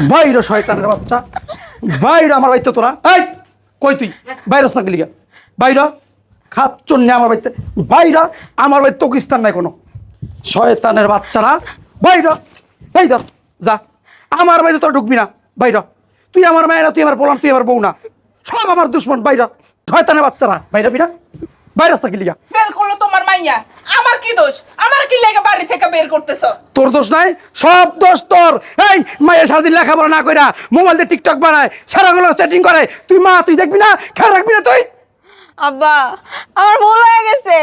বাইরে শয়তানের বাচ্চা। বাইরে আমার বাড়িতে তোরা। এই, কই তুই? বাইরে না গেলি বাইরে। খাচ্ছন নে আমার বাড়িতে। বাইরে। আমার বাড়িতে তোকে স্থান নাই কোনো। শয়তানের বাচ্চারা, বাইরে। এই ধর, যা। আমার বাড়িতে তোরা ঢুকবি না। বাইরে। তুই আমার মায়েরা, তুই আমার বললাম তুই আমার বউ না। সব আমার দুশ্মন। বাইরে। শয়তানের বাচ্চারা। বাইরে বিনা বাইরে করল তোমার মাইয়া, আমার কি দোষ? আমার কি লেগে বাড়ি থেকে বের করতেছ? তোর দোষ নাই? সব দোষ তোর। এই মায়ের সারাদিন লেখাপড়া না কইরা মোবাইল দিয়ে টিকটক বানায়, সারাগুলো সেটিং করে। তুই মা, তুই দেখবি না? খেয়াল রাখবি না তুই? আব্বা আমার ভুল হয়ে গেছে।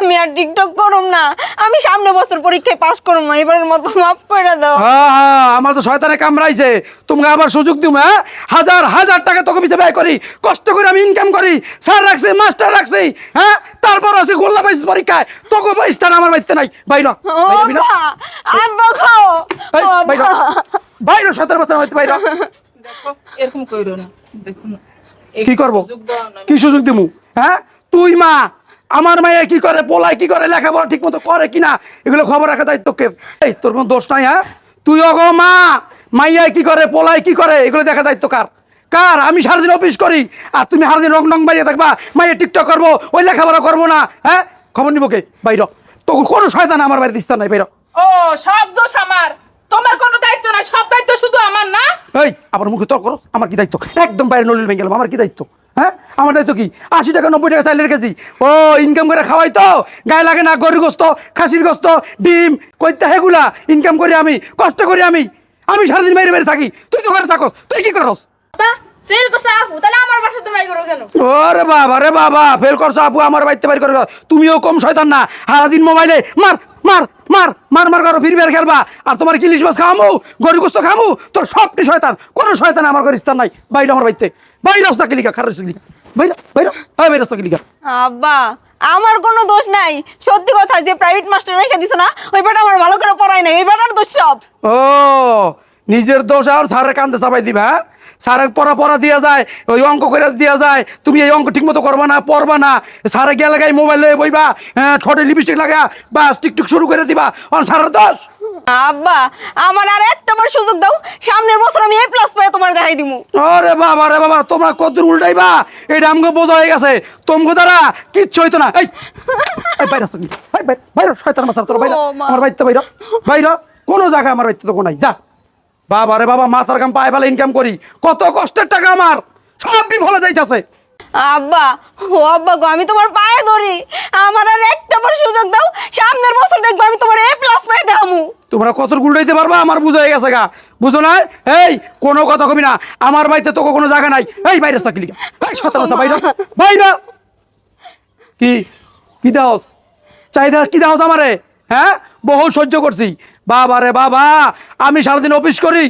আমি আর টিকটক করুম না। আমি সামনে বছর পরীক্ষায় পাশ করুম না এবারের মতো মাফ করে দাও। হ্যাঁ হ্যাঁ আমার তো শয়তানে কামড়াইছে। তোমাকে আবার সুযোগ দিব হ্যাঁ? হাজার হাজার টাকা তোকে পিছিয়ে ব্যয় করি। কষ্ট করে আমি ইনকাম করি। স্যার রাখছি মাস্টার রাখছি হ্যাঁ? তারপর আছে গোল্লা পাইছিস পরীক্ষায়। তোকে স্থান আমার বাড়িতে নাই। বাইর আব্বা আব্বা খাও। বাইর শয়তানের বাচ্চা হইতে বাইর দেখো এরকম কইরো না। দেখো না। এই কি করব? না। কি সুযোগ দিমু? হ্যাঁ? তুই মা আমার মেয়ে কি করে পোলায় কি করে লেখাপড়া ঠিক মতো করে কিনা? এগুলো খবর রাখা দায়িত্ব কে? এই তোর কোনো দোষ নাই হ্যাঁ? তুই অগো মা মাইয়ায় কি করে পোলায় কি করে এগুলো দেখা দায়িত্ব কার? কার? আমি সারাদিন অফিস করি আর তুমি সারাদিন রং রং বাড়িয়ে থাকবা মাইয়া টিকটক করব ওই লেখাপড়া করব না হ্যাঁ? খবর নিবো কে? বাইর তো কোনো শয়তান আমার বাড়িতে স্থান নাই বাইর ও সব দোষ আমার। তোমার কোনো দায়িত্ব নাই সব দায়িত্ব শুধু আমার না? এই আবার মুখে তর্ক করো আমার কি দায়িত্ব? একদম বাইরে নলিল ভেঙে গেলাম আমার কি দায়িত্ব? হ্যাঁ? আমার দায়িত্ব কি? আশি টাকা নব্বই টাকা চাইলের কেজি ও ইনকাম করে খাওয়াই তো। গায়ে লাগে না গরুর গোস্ত খাসির গোস্ত ডিম কইতে হেগুলা ইনকাম করি আমি কষ্ট করি আমি। আমি সারাদিন বাইরে বাইরে থাকি। তুই তো ঘরে থাকস তুই কি করস? ফেল করছে আপু তাহলে আমার বাসা তুমি করো কেন? ওরে বাবা রে বাবা ফেল করছ আপু আমার বাড়িতে বাইর করে তুমিও কম শয়তান না সারাদিন মোবাইলে মার মার মার মার মার করো ফিরবে খেলবা। আর তোমার কিলিশ মাছ খামু গরু গোস্ত খামু তোর সবটি শয়তান। কোনো শয়তান আমার ঘরে স্থান নাই। বাইরে আমার বাড়িতে। বাইরে রাস্তা কিলিকা খারাপ কিলিকা। বাইরে বাইরে হ্যাঁ বাইরে রাস্তা কিলিকা। আব্বা আমার কোনো দোষ নাই। সত্যি কথা যে প্রাইভেট মাস্টার রেখে দিছ না ওই বেটা আমার ভালো করে পড়ায় নাই। এই বেটার দোষ সব। ও নিজের দোষ আর স্যারের কান্দে চাপাই দিবা হ্যাঁ? স্যারের পড়া পড়া দেওয়া যায় ওই অঙ্ক করে দেওয়া যায় তুমি এই অঙ্ক ঠিক মতো করবা না পড়বা না। স্যারে গিয়ে লাগাই মোবাইল লয়ে বইবা হ্যাঁ ছোটে লিপস্টিক লাগা বাস টিকটুক শুরু করে দিবা। আর স্যারের দোষ? আব্বা আমার আর একটা বার সুযোগ দাও সামনের বছর আমি এ প্লাস পাই তোমার দেখাই দিমু। আরে বাবা রে বাবা তোমরা কত উল্টাইবা? এটা আমাকে বোঝা হয়ে গেছে। তোমাকে দ্বারা কিচ্ছু হইতো না। এই এই বাইরে। এই বাইরে শয়তান মাসার তোর বাইরে। আমার বাড়িতে বাইরে। বাইরে কোনো জায়গায় আমার বাড়িতে তো নাই। যা। বাবা রে বাবা মাথার কাম পায়ে বেলা ইনকাম করি। কত কষ্টের টাকা আমার। সব বিফলে যাইতাছে। আব্বা ও আব্বা গো আমি তোমার পায়ে ধরি। আমার আর একটা বার সুযোগ দাও সামনের বছর দেখব আমি তোমার এ প্লাস পাই দেখামু তোমরা কত উল্টাইতে পারবা? আমার বুঝা হয়ে গেছে গা। বুঝো না এই কোনো কথা কবি না। আমার বাড়িতে তোকে কোনো জায়গা নাই। এই বাইরে থাকলি এই শতান বাইরে বাইরে কি? কি দাওস? চাহিদা কি দাওস আমারে? হ্যাঁ? বহু সহ্য করছি। বাবা রে বাবা আমি সারাদিন অফিস করি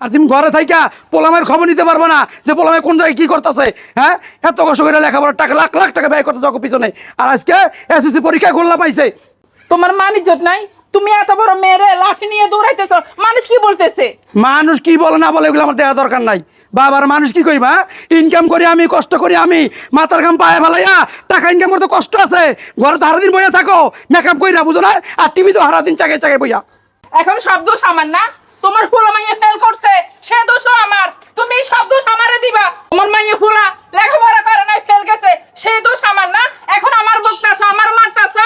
আর তুমি ঘরে থাইকা পোলামের খবর নিতে পারব না যে পোলামে কোন জায়গায় কি করতেছে হ্যাঁ? এত কষ্ট করে লেখাপড়ার টাকা লাখ লাখ টাকা ব্যয় করতে যাও পিছনে আর আজকে এসএসসি পরীক্ষায় গোল্লা পাইছে তোমার মান ইজ্জত নাই? তুমি এত বড় মেয়েরে লাঠি নিয়ে দৌড়াইতেছ মানুষ কি বলতেছে? মানুষ কি বলে না বলে এগুলো আমার দেখা দরকার নাই। বাবার মানুষ কি কইবা? ইনকাম করি আমি কষ্ট করি আমি মাথার কাম পায়ে ফেলাইয়া টাকা ইনকাম করতে কষ্ট আছে। ঘরে তো সারাদিন বইয়া থাকো মেকআপ কইরা বুঝো না আর টিভি তো সারাদিন চাকে চাকে বইয়া। এখন সব দোষ আমার না? তোমার ফুলা মাইয়া ফেল করছে সে দোষও আমার। তুমি সব দোষ আমারে দিবা। তোমার মাইয়া ফুলা লেখাপড়া করে নাই ফেল গেছে সেই দোষ আমার না? এখন আমার বকতাছ আমার মারতাছ।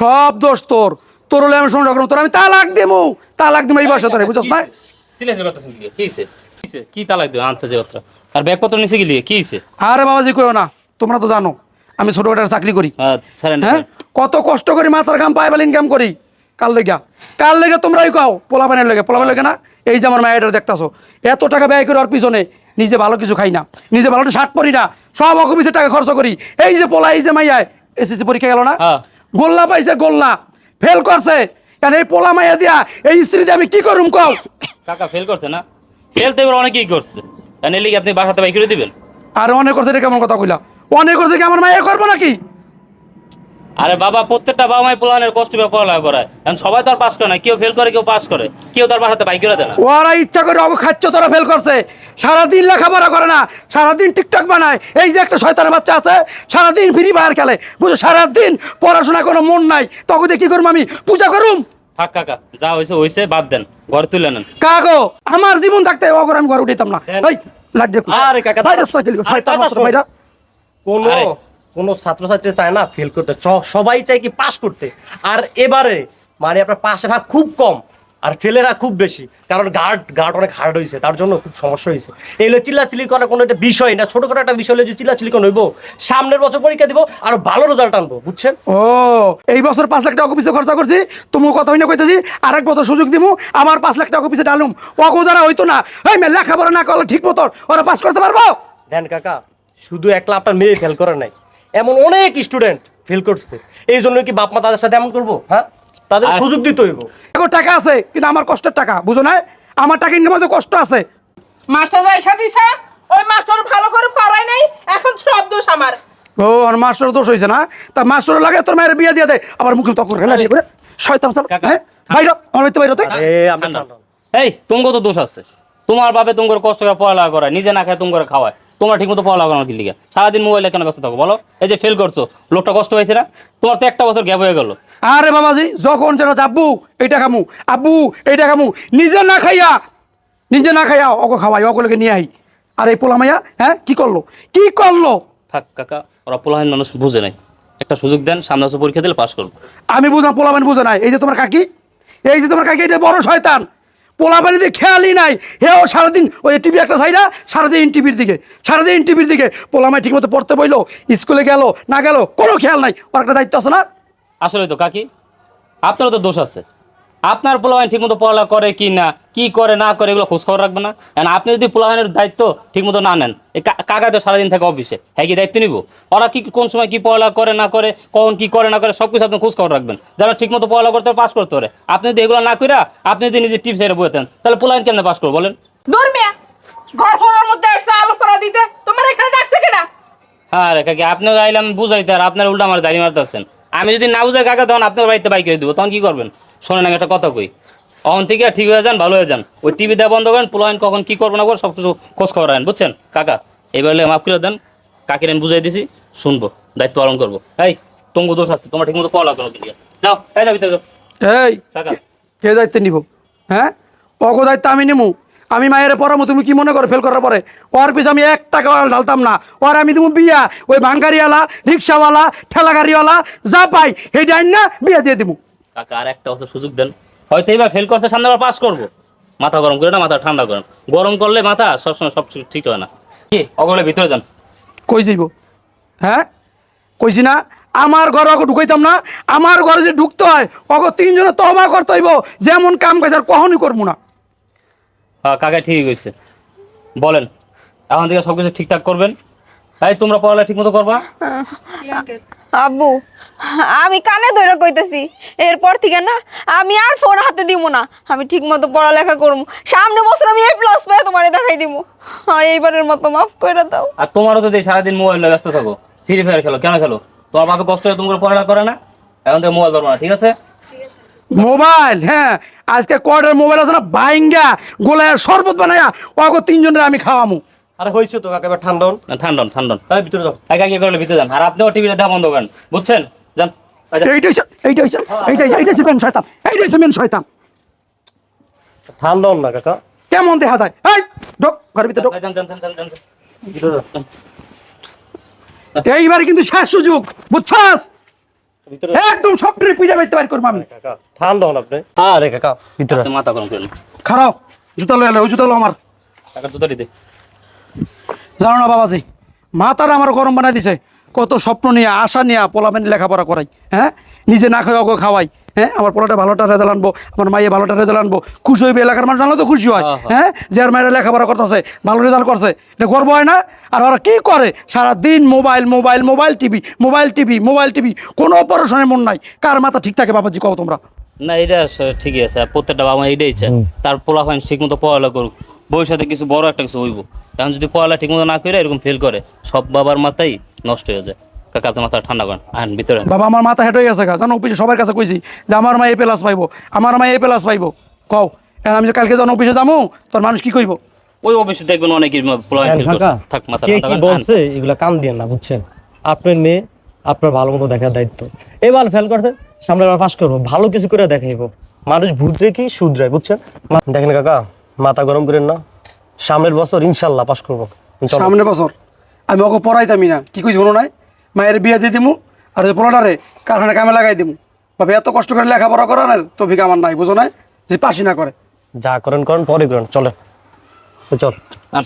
সব দোষ তোর। তোর হলে আমি শোনো তোর আমি তালাক দেবো তালাক দেবো এই বয়সে তোরে বুঝছ না সিলেন্সের কথা শুনলি কি হইছে? কি কি তালাক দেবে? আনতে যে কথা আর ব্যাগপত্র নিচে গেলি কি হইছে? আরে বাবাজি কইও না। তোমরা তো জানো আমি ছোটখাটো চাকরি করি। হ্যাঁ? কত কষ্ট করি মাথার কাম পায়ে বেলা ইনকাম করি। কার লেগা? কার লেগে তোমরাই কাও? পোলাপানের লেগে। পোলাপানের লেগে না? এই যে আমার মায়ের দেখতাছো। এত টাকা ব্যয় করে ওর পিছনে নিজে ভালো কিছু খাই না। নিজে ভালো শার্ট পরি না। সব অফিসে টাকা খরচ করি। এই যে পোলা এই যে মাইয়ায় এসেছে পরীক্ষা গেল না? হ্যাঁ। গোল্লা পাইছে গোল্লা। ফেল করছে। কেন এই পোলা মাইয়া দিয়া এই স্ত্রী দিয়ে আমি কি করুম কও? কাকা ফেল করছে না? ফেল তো এবার অনেকেই করছে। কারণ এর লিগে আপনি বাসাতে বাইক করে দিবেন? আর অনেক করছে এটা কেমন কথা কইলা? অনেক করছে কি আমার মাইয়া করব নাকি? আরে বাবা প্রত্যেকটা বাবা মাই পোলানের কষ্ট করে পড়ালেখা করায়। কারণ সবাই তো আর পাস করে না কেউ ফেল করে কেউ পাস করে। কেউ তার বাসাতে বাইক করে দেয় না। ওরা ইচ্ছা করে অগ খাচ্ছ তোরা ফেল করছে। সারাদিন লেখাপড়া করে না সারাদিন টিকটক বানায়। এই যে একটা শয়তানের বাচ্চা আছে সারাদিন ফ্রি ফায়ার খেলে। বুঝো সারাদিন পড়াশোনা কোনো মন নাই। তখন দিয়ে কি করব আমি? পূজা করুম? থাক কাকা যা হয়েছে হয়েছে বাদ দেন ঘরে তুলে নেন। কাগো আমার জীবন থাকতে অগর আমি ঘর উঠাইতাম না। দেখো আরে কাকা, কাকা, কোনো আরে। কোনো ছাত্রছাত্রী চায় না ফেল করতে। সবাই চায় কি পাস করতে। আর এবারে মানে আপনার পাশের হাত খুব কম আর ফেলের খুব বেশি। কারণ গার্ড গার্ড অনেক হার্ড হয়েছে তার জন্য খুব সমস্যা হয়েছে এই এইগুলো চিল্লাচিল্লি করার কোনো একটা বিষয় না ছোটখাটো একটা বিষয় হলে যে চিল্লাচিল্লি কোনো হইব সামনের বছর পরীক্ষা দিব আর ভালো রেজাল্ট আনব বুঝছেন? ও এই বছর পাঁচ লাখ টাকা অফিসে খরচা করছি তুমি কথা হইনা কইতেছি আর এক বছর সুযোগ দিমু আমার পাঁচ লাখ টাকা অফিসে ডালুম অগো দ্বারা হইতো না। এই লেখাপড়া না করলে ঠিক মতো ওরা পাস করতে পারব? দেন কাকা শুধু একলা আপনার মেয়ে ফেল করে নাই। এমন অনেক স্টুডেন্ট ফেল করছে। এই জন্য কি বাপ মা তাদের সাথে এমন করব? হ্যাঁ? তাদের সুযোগ দিতে হইব। এখন টাকা আছে কিন্তু আমার কষ্টের টাকা বুঝো না আমার টাকা ইনকামের তো কষ্ট আছে। মাস্টার রেখা দিছে ওই মাস্টার ভালো করে পড়াই নাই এখন সব দোষ আমার। ও আর মাস্টার দোষ হয়েছে না? তা মাস্টার লাগে তোর মায়ের বিয়ে দিয়ে দেয় আবার মুখে তখন হেলা দিয়ে করে শয়তান চাল হ্যাঁ? বাইরে আমার বাড়িতে বাইরে তুই। এই তোমার তো দোষ আছে? তোমার বাপে তোমার কষ্ট করে পড়ালেখা করায় নিজে না খায় তোমার খাওয়ায়। তোমার ঠিক মতো পড়ালেখা করানো কি লিগে সারাদিন মোবাইলে কেন ব্যস্ত থাকো বলো? এই যে ফেল করছ লোকটা কষ্ট হয়েছে না? তোমার তো একটা বছর গ্যাপ হয়ে গেল। আরে বাবাজি যখন যেটা আব্বু এইটা খামু। আব্বু এইটা খামু। নিজে না খাইয়া নিজে না খাইয়া অগো খাওয়াই অগলোকে নিয়ে আই। আর এই পোলা মাইয়া হ্যাঁ কি করল? কি করল? থাক কাকা ওরা পোলাহীন মানুষ বুঝে নাই। একটা সুযোগ দেন সামনে পরীক্ষা দিলে পাস করব। আমি বুঝলাম পোলা মানে বুঝে নাই। এই যে তোমার কাকি এই যে তোমার কাকি এটা বড় শয়তান। পোলা মানে খেয়ালই নাই। হেও সারাদিন ওই টিভি একটা সাইডা সারাদিন টিভির দিকে, সারাদিন টিভির দিকে। পোলা ঠিকমতো ঠিক মতো পড়তে বইলো, স্কুলে গেল, না গেল, কোনো খেয়াল নাই। ওর একটা দায়িত্ব আছে না? আসলে তো, কাকি, আপনারও তো দোষ আছে। আপনার পোলাবাইন ঠিকমতো পড়ালেখা করে কি না কি করে না করে এগুলো খোঁজ খবর রাখবে না। And আপনি যদি পোলাবাইনের দায়িত্ব ঠিকমতো না নেন এই কা- কাকা তো সারাদিন থাকে অফিসে হ্যাঁ কি দায়িত্ব নিব? ওরা কি কোন সময় কি পড়ালেখা করে না করে কখন কি করে না করে সব কিছু আপনি খোঁজ খবর রাখবেন। যেন ঠিকমতো পড়ালেখা করতে পাস করতে পারে। আপনি যদি এগুলো না করে আপনি যদি নিজে টিপস এটা বইতেন তাহলে পোলাবাইন কেমনে পাস করব বলেন? ধর্মিয়া ঘর ফোনের মধ্যে আসছে আলো পড়া দিতে তোমার এখানে ডাকছে কেনা হ্যাঁ রে কাকি আপনিও গাইলাম বুঝাইতে আর আপনার উল্টা আমার জারি মারতেছেন। আমি যদি না বুঝাই কাকা তখন আপনার বাড়িতে বাইক করে দেবো। তখন কি করবেন? শোনেন আমি একটা কথা কই। অহন থেকে ঠিক হয়ে যান ভালো হয়ে যান। ওই টিভি দেওয়া বন্ধ করেন পোলাইন কখন কি করব না করব সব কিছু খোঁজ খবর রাখেন বুঝছেন? কাকা এবার মাফ করে দেন কাকির আমি বুঝাই দিছি শুনব দায়িত্ব পালন করব। এই তোমাকে দোষ আছে তোমার ঠিক মতো পড়া করো কিন্তু যাও এই যাবি তো এই কাকা। কে দায়িত্ব নিব? হ্যাঁ? অগো দায়িত্ব আমি নিমু। আমি মায়ের পড়ামো তুমি কি মনে করো ফেল করার পরে? ওর পিছে আমি এক টাকা ঢালতাম না। ওর আমি তুমি বিয়া। ওই ভাঙ্গারিওয়ালা রিক্সাওয়ালা ঠেলা গাড়িওয়ালা যা পাই সেই ডাইন না বিয়া দিয়ে দিবো। কাকা আর একটা বছর সুযোগ দেন। হয়তো এবার ফেল করতে সামনে আবার পাস করব। মাথা গরম করে না মাথা ঠান্ডা করেন। গরম করলে মাথা সবসময় সব ঠিক হয় না। কি? অগলে ভিতরে যান। কই যাইব? হ্যাঁ? কইছি না আমার ঘরে অগো ঢুকাইতাম না। আমার ঘরে যে ঢুকতে হয় অগো তিনজনে তহবা করতে হইব। যেমন কাম কাজ আর কখনই করব না। হ্যাঁ কাকা ঠিকই কইছে। বলেন এখন থেকে সব কিছু ঠিকঠাক করবেন। তাই তোমরা পড়ালে ঠিক মতো করবা? আব্বু আমি কানে ধরে কইতেছি এরপর থেকে না আমি আর ফোন হাতে দিব না। আমি ঠিক মতো পড়ালেখা করব সামনে বছর আমি এই প্লাস পেয়ে তোমারে দেখাই দিব হ্যাঁ, এইবারের মতো মাফ করে দাও। আর তোমারও তো এই সারাদিন মোবাইল নিয়ে ব্যস্ত থাকো। ফ্রি ফায়ার খেলো কেন খেলো? তোমার বাপে কষ্ট হয়ে তোমরা পড়ালেখা করে না? এখন থেকে মোবাইল ধরবো না ঠিক আছে? মোবাইল হ্যাঁ। আজকে কয়টার মোবাইল আছে না বাইঙ্গা গোলায় শরবত বানায়া অগো তিনজনের আমি খাওয়ামু। আরে হয়েছে তো কাকা এবার ঠান্ডা হন। না, ঠান্ডন ঠান্ডন এই ভিতরে যাও। একা কি করলে ভিতরে যান। আর আপনিও টিভিটা দেখা বন্ধ করেন। বুঝছেন? যান। এই যান। এইটাই হচ্ছে- এইটাই হচ্ছে- এইটাই এইটাই হচ্ছে মেন শয়তান। এইটাই হচ্ছে মেন শয়তান। ঠান্ডা হন না কাকা। কেমন দেখা যায়? এই ঢোক ঘরের ভিতরে ঢোক। যান, যান, যান, যান, যান, যান। ভিতরে যাও। এইবারে কিন্তু শেষ সুযোগ। বুঝছাস? ভিতরে সব ট্রিপ পিঠা বাইতে বাইর করব আমি। কাকা ঠান্ডা হন আপনি। আরে কাকা ভিতরে। মাথা গরম করেন জুতা লয়ে ওই জুতা লো আমার। কাকা জুতা দিতে। জানো না বাবাজি মাথাটা আমার গরম বানাই দিছে। কত স্বপ্ন নিয়ে আশা নিয়ে পোলামেন লেখাপড়া করাই হ্যাঁ? নিজে না খাওয়া খাওয়াই। হ্যাঁ আমার পোলাটা ভালোটা রেজাল্ট আনব আমার মাইয়ে ভালোটা রেজাল্ট আনব খুশি হইবে এলাকার মানুষ জানলে তো খুশি হয়। হ্যাঁ, যে আর মায়েরা লেখাপড়া করতেছে ভালো রেজাল্ট করছে এটা গর্ব হয় না? আর ওরা কি করে? সারা দিন mobile mobile mobile TV mobile TV mobile TV কোনো অপারেশনের মন নাই। কার মাথা ঠিক থাকে বাবাজি কও তোমরা? না এটা ঠিকই আছে আর প্রত্যেকটা বাবা মা এটাই চায়। তার পোলা হয় ঠিক মতো পড়ালেখা করুক। ভবিষ্যতে কিছু বড় একটা কিছু হইব। কারণ যদি পড়ালেখা ঠিক মতো না করে এরকম ফেল করে সব বাবার মাথাই নষ্ট হয়ে যায়। কাকা আপনার মাথা ঠান্ডা করেন আন ভিতরে বাবা আমার মাথা হেঁটে গেছে গা। জানো অফিসে সবার কাছে কইছি যে আমার মা এ প্লাস পাইবো আমার মা এ প্লাস পাইবো। কও এখন আমি যে কালকে যখন অফিসে যাব তোর মানুষ কি কইব? ওই অফিসে দেখবেন থাক মাথা কে ঠান্ডা কি বলছে এগুলা কান দিয়ে না বুঝছেন? আপনার মেয়ে আপনার ভালো মতো দেখার দায়িত্ব। এবার ফেল করতে সামনে বার পাস করব ভালো কিছু করে দেখাইবো। মানুষ ভূত রেখেই শুধরায় বুঝছেন? দেখেন কাকা মাথা গরম করেন না সামনের বছর ইনশাল্লাহ পাস করব। চলো। সামনে বছর? আমি ওকে পড়াইতামই না কি কই শোনো নাই? মায়ের বিয়ে দিয়ে দিমু আর যে পোলাটারে কারখানা কামে লাগাই দিমু। বাবা এত কষ্ট করে লেখাপড়া করার তো ভিক আমার নাই বুঝো নাই? যে পাশি না করে। যা করেন করেন পরে করেন চলে চল। আর